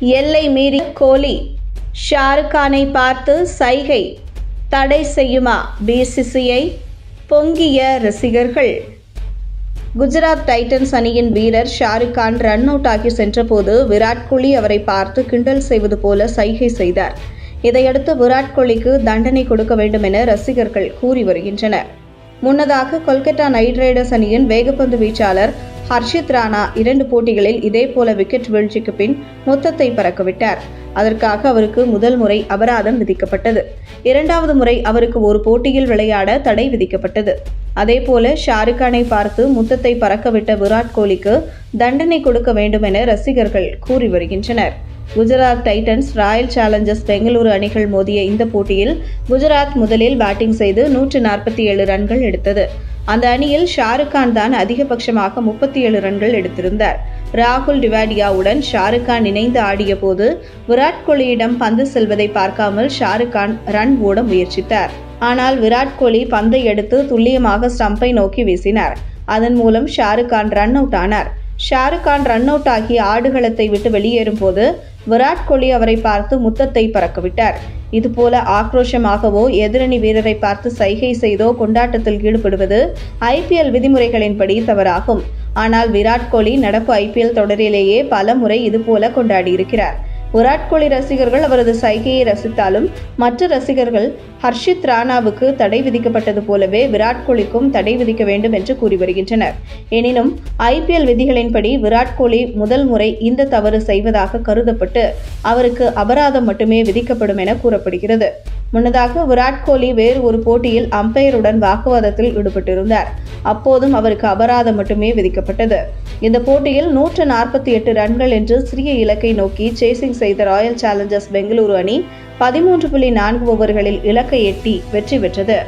எல்லை மீறி கோலி. ஷாருக்கானை பார்த்து சைகை. தடை செய்யுமா பிசிசிஐ பொங்கிய ரசிகர்கள். குஜராத் டைட்டன்ஸ் அணியின் வீரர் ஷாருக் கான் ரன் அவுட் ஆகி சென்றபோது விராட் கோலி அவரை பார்த்து கிண்டல் செய்வது போல சைகை செய்தார். இதையடுத்து விராட் கோலிக்கு தண்டனை கொடுக்க வேண்டும் என ரசிகர்கள் கூறி வருகின்றனர். முன்னதாக கொல்கத்தா நைட் ரைடர்ஸ் அணியின் வேகப்பந்து வீச்சாளர் ஹர்ஷித் ராணா இரண்டு போட்டிகளில் இதேபோல விக்கெட் வீழ்ச்சிக்கு பின் மொத்தத்தை பறக்கவிட்டார். அதற்காக அவருக்கு முதல் முறை அபராதம் விதிக்கப்பட்டது. இரண்டாவது முறை அவருக்கு ஒரு போட்டியில் விளையாட தடை விதிக்கப்பட்டது. அதேபோல ஷாருக் கானை பார்த்து முத்தத்தை பறக்கவிட்ட விராட் கோலிக்கு தண்டனை கொடுக்க வேண்டும் என ரசிகர்கள் கூறி வருகின்றனர். Gujarat Titans Royal Challengers Bengaluru அணிகள் மோதிய இந்த போட்டியில் குஜராத் முதலில் பேட்டிங் செய்து நூற்று நாற்பத்தி ஏழு ரன்கள் எடுத்தது. அந்த அணியில் ஷாருக் கான் தான் அதிகபட்சமாக முப்பத்தி ஏழு ரன்கள் எடுத்திருந்தார். ராகுல் டிவாடியாவுடன் ஷாருக் கான் இணைந்து ஆடிய போது விராட் கோலியிடம் பந்து செல்வதை பார்க்காமல் ஷாருக் கான் ரன் ஓட முயற்சித்தார். ஆனால் விராட் கோலி பந்தை எடுத்து துல்லியமாக ஸ்டம்பை நோக்கி வீசினார். அதன் மூலம் ஷாருக் கான் ரன் அவுட் ஆனார். ஷாருக் கான் ரன் அவுட் ஆகி ஆடுகளத்தை விட்டு வெளியேறும் போது விராட் கோலி அவரை பார்த்து முத்தத்தை பறக்கவிட்டார். இதுபோல ஆக்ரோஷமாகவோ எதிரணி வீரரை பார்த்து சைகை செய்தோ கொண்டாட்டத்தில் ஈடுபடுவது ஐபிஎல் விதிமுறைகளின்படி தவறாகும். ஆனால் விராட் கோலி நடப்பு ஐபிஎல் தொடரிலேயே பல முறை இதுபோல கொண்டாடியிருக்கிறார். விராட் கோலி ரசிகர்கள் அவரது சைகையை ரசித்தாலும் மற்ற ரசிகர்கள் ஹர்ஷித் ராணாவுக்கு தடை விதிக்கப்பட்டது போலவே விராட் கோலிக்கும் தடை விதிக்க வேண்டும் என்று கூறி வருகின்றனர். எனினும் ஐபிஎல் விதிகளின்படி விராட் கோலி முதல் முறை இந்த தவறு செய்வதாக கருதப்பட்டு அவருக்கு அபராதம் மட்டுமே விதிக்கப்படும் என கூறப்படுகிறது. முன்னதாக விராட் கோலி வேறு ஒரு போட்டியில் அம்பையருடன் வாக்குவாதத்தில் ஈடுபட்டிருந்தார். அப்போதும் அவருக்கு அபராதம் மட்டுமே விதிக்கப்பட்டது. இந்த போட்டியில் நூற்று நாற்பத்தி எட்டு ரன்கள் என்று சிறிய இலக்கை நோக்கி சேசிங் செய்த ராயல் சேலஞ்சர்ஸ் பெங்களூரு அணி பதிமூன்று புள்ளி நான்கு ஓவர்களில் இலக்கை எட்டி வெற்றி பெற்றது.